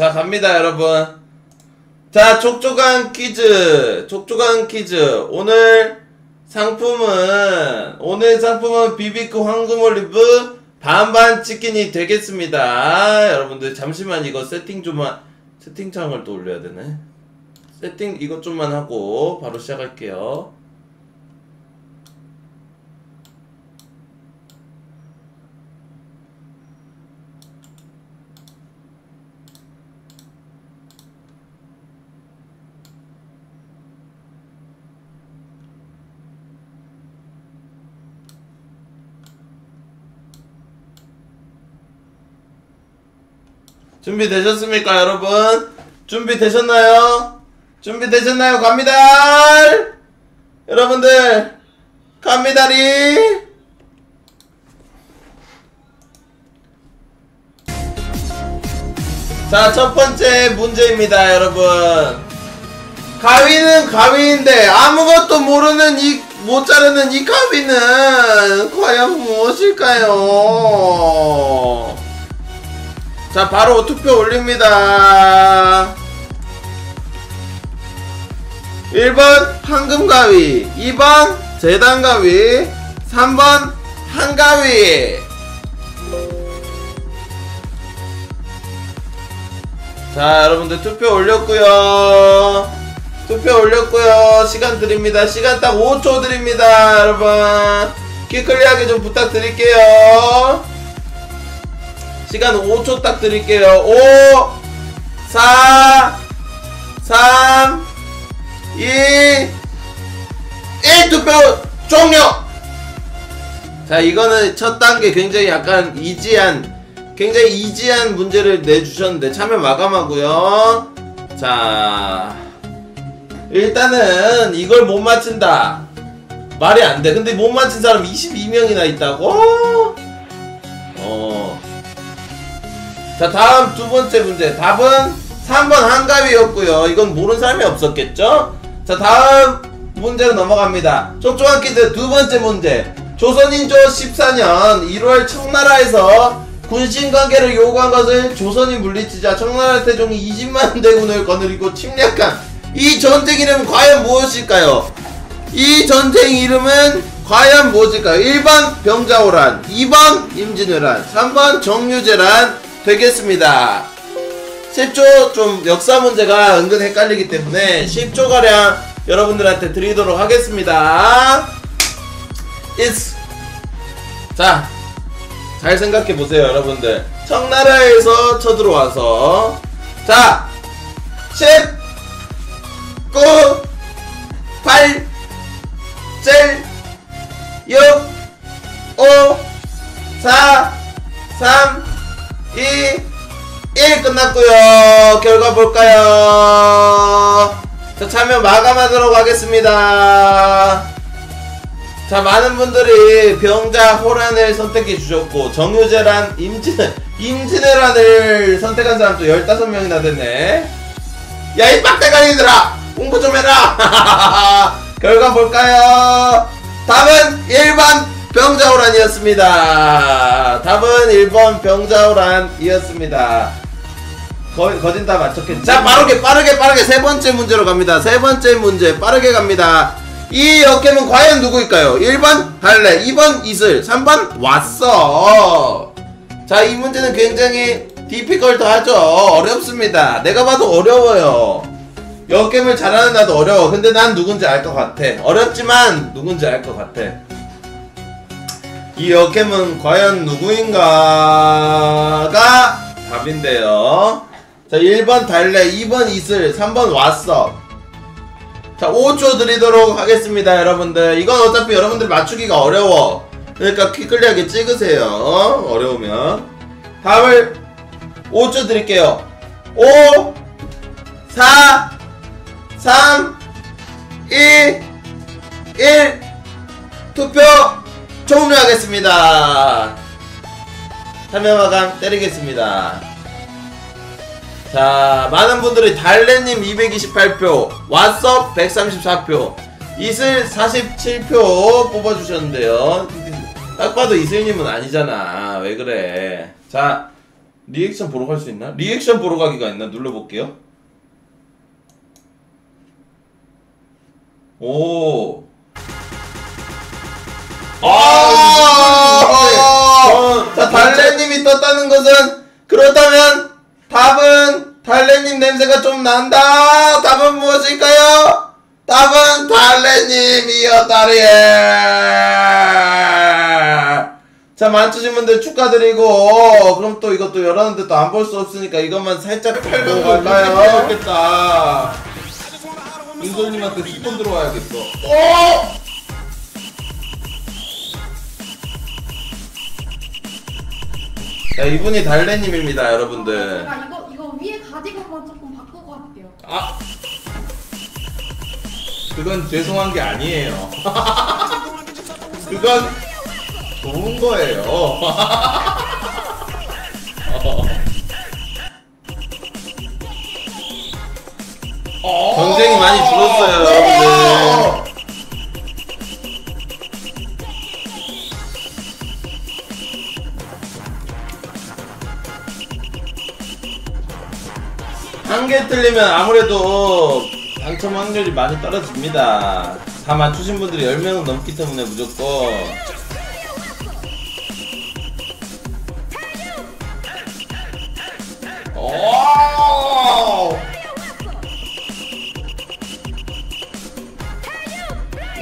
자, 갑니다, 여러분. 자, 촉촉한 퀴즈. 촉촉한 퀴즈. 오늘 상품은, 오늘 상품은 비비크 황금 올리브 반반 치킨이 되겠습니다. 여러분들, 잠시만 이거 세팅 좀만, 세팅창을 또 올려야 되네. 세팅 이것 좀만 하고 바로 시작할게요. 준비되셨습니까, 여러분? 준비되셨나요? 준비되셨나요? 갑니다! 여러분들, 갑니다리! 자, 첫 번째 문제입니다, 여러분. 가위는 가위인데, 아무것도 모르는 이, 못 자르는 이 가위는, 과연 무엇일까요? 자, 바로 투표 올립니다. 1번 황금가위, 2번 재단가위, 3번 한가위. 자, 여러분들 투표 올렸고요. 투표 올렸고요. 시간 드립니다. 시간 딱 5초 드립니다, 여러분. 키 클리어하게 좀 부탁드릴게요. 시간 5초 딱 드릴게요. 5, 4, 3, 2, 1 투표 종료! 자, 이거는 첫 단계 굉장히 약간 이지한, 굉장히 이지한 문제를 내주셨는데 참여 마감하고요. 자, 일단은 이걸 못 맞춘다. 말이 안 돼. 근데 못 맞힌 사람 22명이나 있다고? 자 다음 두 번째 문제. 답은 3번 한가위였고요. 이건 모르는 사람이 없었겠죠? 자 다음 문제로 넘어갑니다. 촉촉한 퀴즈 두 번째 문제. 조선인조 14년 1월 청나라에서 군신관계를 요구한 것을 조선이 물리치자 청나라 태종이 20만 대군을 거느리고 침략한 이 전쟁 이름은 과연 무엇일까요? 이 전쟁 이름은 과연 무엇일까요? 1번 병자호란 2번 임진왜란 3번 정유재란 되겠습니다. 10초 좀 역사 문제가 은근 헷갈리기 때문에 10초가량 여러분들한테 드리도록 하겠습니다. It's 자, 잘 생각해 보세요, 여러분들. 청나라에서 쳐들어와서 자, 10 9 8 7 6 5 4 3 2, 1 끝났고요. 결과 볼까요? 자, 참여 마감하도록 하겠습니다. 자, 많은 분들이 병자 호란을 선택해 주셨고, 정유재란 임진, 임진왜란을 선택한 사람도 15명이나 됐네. 야, 이 빡대가리들아! 공부 좀 해라! 결과 볼까요? 답은 1번 병자호란이었습니다. 답은 1번 병자호란이었습니다. 거, 거진 다 맞췄겠죠? 자, 빠르게, 빠르게, 빠르게 세 번째 문제로 갑니다. 세 번째 문제, 빠르게 갑니다. 이 역겜은 과연 누구일까요? 1번 달래, 2번 이슬, 3번 왔어. 자, 이 문제는 굉장히 디피컬트 하죠. 어렵습니다. 내가 봐도 어려워요. 역겜을 잘하는 나도 어려워. 근데 난 누군지 알 것 같아. 어렵지만 누군지 알 것 같아. 이 역캠은 과연 누구인가가 답인데요. 자, 1번 달래, 2번 이슬, 3번 왔어. 자, 5초 드리도록 하겠습니다, 여러분들. 이건 어차피 여러분들 맞추기가 어려워. 그러니까 키클리하게 찍으세요. 어려우면. 답을 5초 드릴게요. 5, 4, 3, 2, 1, 투표 종료하겠습니다. 참여 마감 때리겠습니다. 자, 많은 분들이 달래님 228표, 왓썹 134표, 이슬 47표 뽑아주셨는데요. 딱 봐도 이슬님은 아니잖아. 왜 그래. 자, 리액션 보러 갈 수 있나? 리액션 보러 가기가 있나? 눌러볼게요. 오. 아! 자, 달래님이 떴다는 것은 그렇다면 답은 달래님 냄새가 좀 난다. 답은 무엇일까요? 답은 달래님이었다리에. 자, 맞추신 분들 축하드리고 그럼 또 이것도 열었는데 또 안 볼 수 없으니까 이것만 살짝 팔고 갈까요? 좋겠다. 윤솔님한테 스폰 들어와야겠어. 오! 자, 이분이 달래님입니다, 여러분들. 제가 이거 이거 위에 가디건만 조금 바꾸고 할게요. 아, 그건 죄송한 게 아니에요. 그건 좋은 거예요. 전쟁이 많이 줄었어 한개 틀리면 아무래도 당첨 확률이 많이 떨어집니다. 다 맞추신 분들이 10명은 넘기 때문에 무조건. 오!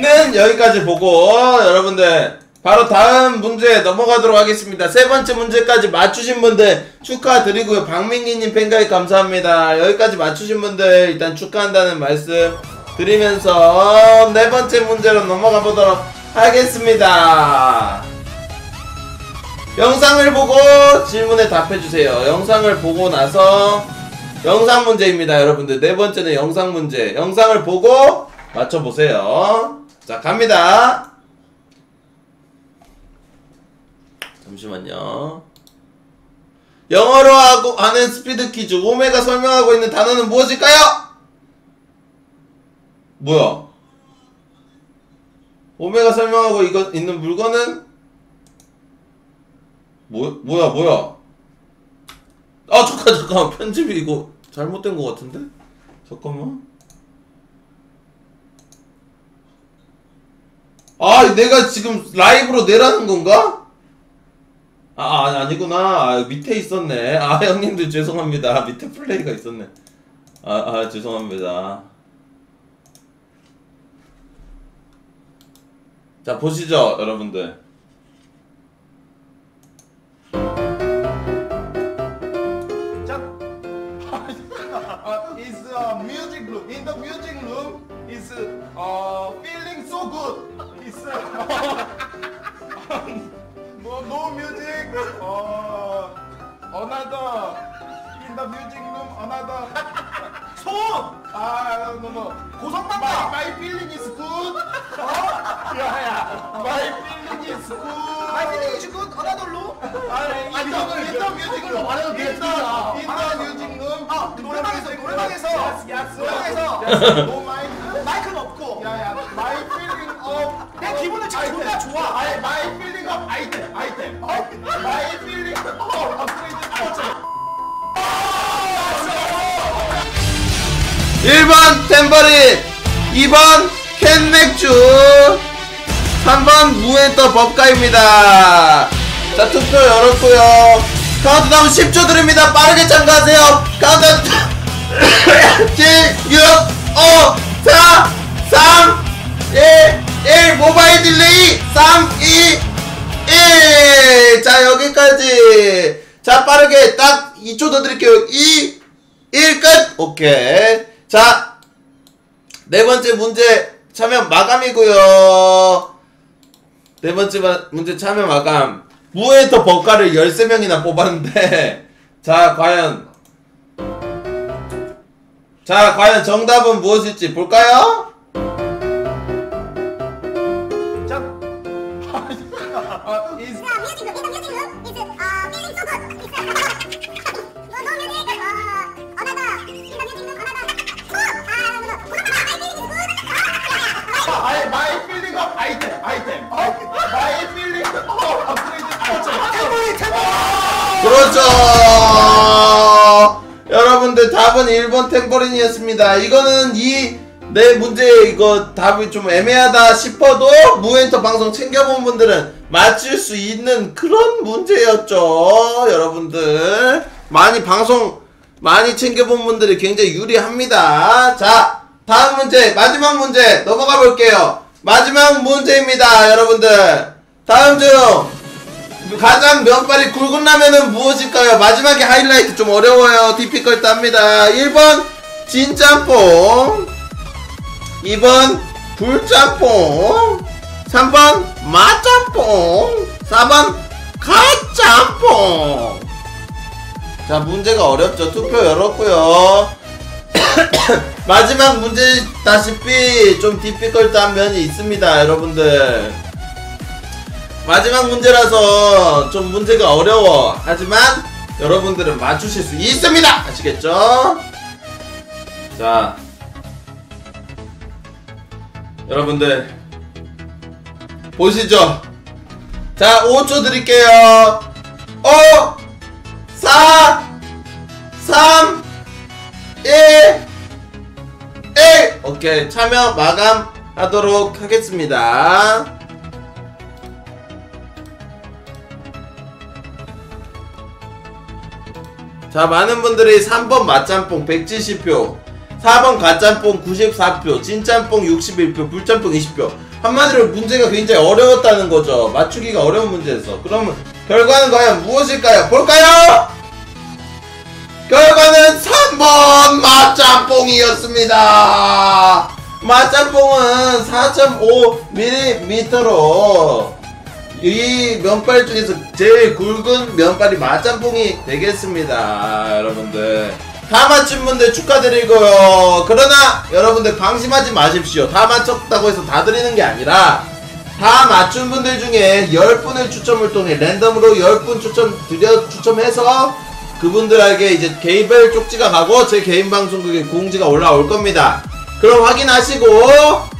는 여기까지 보고 여러분들 바로 다음 문제 넘어가도록 하겠습니다. 세 번째 문제까지 맞추신 분들 축하드리고요. 박민기님 팬가입 감사합니다. 여기까지 맞추신 분들 일단 축하한다는 말씀 드리면서 네 번째 문제로 넘어가 보도록 하겠습니다. 영상을 보고 질문에 답해주세요. 영상을 보고 나서 영상 문제입니다, 여러분들. 네 번째는 영상 문제. 영상을 보고 맞춰보세요. 자, 갑니다. 잠시만요. 영어로 하고 하는 스피드 퀴즈. 오메가 설명하고 있는 단어는 무엇일까요? 뭐야? 오메가 설명하고 이거 있는 물건은 뭐 뭐야 뭐야? 아 잠깐 잠깐 편집이 이거 잘못된 것 같은데? 잠깐만. 아 내가 지금 라이브로 내라는 건가? 아, 아 아니구나. 아, 밑에 있었네. 아 형님들 죄송합니다. 밑에 플레이가 있었네. 아, 아 죄송합니다. 자 보시죠 여러분들 another in the music room another. 소음. 아, no. 고성방가. My, my feeling is good. 어? 야야. My feeling is good. My feeling is good. Another room. 아, in the in the music room. 말해도 돼. In the in the music room. 아, 노래방에서 노래방에서. 노래방에서. No mic. 마이크는 없고. 야야. My feeling of. 내 기분은 참 존나 좋아. 아니, my feeling of 1번 템버린 2번 캔맥주 3번 무엔터 법가입니다. 자 투표 열었고요. 카운트다운 10초 드립니다. 빠르게 참가하세요. 카운트다운 7 6 5 4 3 1 1 모바일 딜레이 3 2 1 자 여기까지. 자 빠르게 딱 2초 더 드릴게요. 2 1 끝! 오케이. 자, 네 번째 문제 참여 마감이고요. 네 번째 마- 문제 참여 마감. 무에터 법가를 13명이나 뽑았는데, 자, 과연. 자, 과연 정답은 무엇일지 볼까요? 렇죠 여러분들 답은 1번 템버린이었습니다. 이거는 이 내 문제 이거 답이 좀 애매하다 싶어도 무엔터 방송 챙겨본 분들은 맞출 수 있는 그런 문제였죠 여러분들. 많이 방송 많이 챙겨본 분들이 굉장히 유리합니다. 자 다음 문제 마지막 문제 넘어가 볼게요. 마지막 문제입니다 여러분들. 다음 중 가장 면발이 굵은 라면은 무엇일까요? 마지막에 하이라이트 좀 어려워요. 디피컬트 합니다. 1번 진짬뽕 2번 불짬뽕 3번 맛짬뽕 4번 갓짬뽕 자 문제가 어렵죠. 투표 열었고요. 마지막 문제 다시피 좀 디피컬트한 면이 있습니다. 여러분들 마지막 문제라서 좀 문제가 어려워. 하지만 여러분들은 맞추실 수 있습니다. 아시겠죠? 자, 여러분들 보시죠. 자, 5초 드릴게요. 5, 4, 3, 1, 1. 오케이, 참여 마감하도록 하겠습니다. 자 많은 분들이 3번 맛짬뽕 170표 4번 가짬뽕 94표 진짬뽕 61표 불짬뽕 20표. 한마디로 문제가 굉장히 어려웠다는 거죠. 맞추기가 어려운 문제였어. 그러면 결과는 과연 무엇일까요? 볼까요? 결과는 3번 맛짬뽕이었습니다. 맛짬뽕은 4.5mm로 이 면발 중에서 제일 굵은 면발이 맛짬뽕이 되겠습니다 여러분들. 다 맞춘 분들 축하드리고요. 그러나 여러분들 방심하지 마십시오. 다 맞췄다고 해서 다 드리는 게 아니라 다 맞춘 분들 중에 10분을 추첨을 통해 랜덤으로 10분 추첨 드려 추첨해서 그분들에게 이제 개인별 쪽지가 가고 제 개인 방송국에 공지가 올라올 겁니다 그럼 확인하시고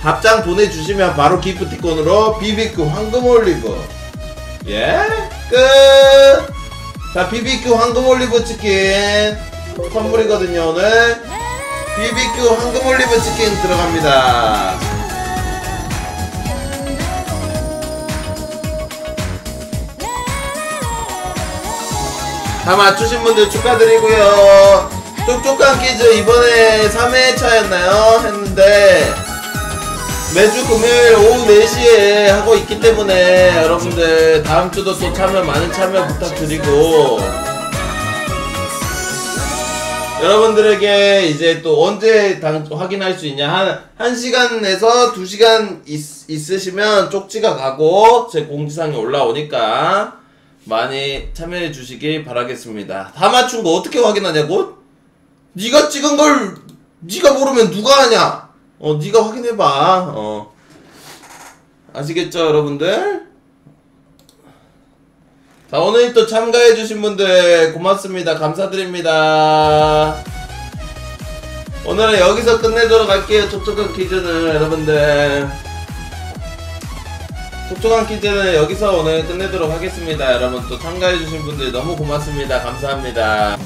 답장 보내주시면 바로 기프티콘으로 비비큐 황금 올리브 예? 끝! 자 비비큐 황금 올리브 치킨 선물이거든요 오늘 비비큐 황금 올리브 치킨 들어갑니다 다 맞추신 분들 축하드리고요 쪽쪽한 퀴즈 이번에 3회차였나요? 했는데 매주 금요일 오후 4시에 하고 있기 때문에 여러분들 다음 주도 또 참여 많은 참여 부탁드리고 여러분들에게 이제 또 언제 당, 확인할 수 있냐 한, 한 시간에서 두 시간 있, 있으시면 쪽지가 가고 제 공지사항에 올라오니까 많이 참여해 주시길 바라겠습니다 다 맞춘 거 어떻게 확인하냐고? 네가 찍은 걸 네가 모르면 누가 하냐? 어, 네가 확인해봐. 어, 아시겠죠, 여러분들? 자, 오늘 또 참가해주신 분들 고맙습니다. 감사드립니다. 오늘은 여기서 끝내도록 할게요. 촉촉한 퀴즈는 여러분들. 촉촉한 퀴즈는 여기서 오늘 끝내도록 하겠습니다. 여러분 또 참가해주신 분들 너무 고맙습니다. 감사합니다.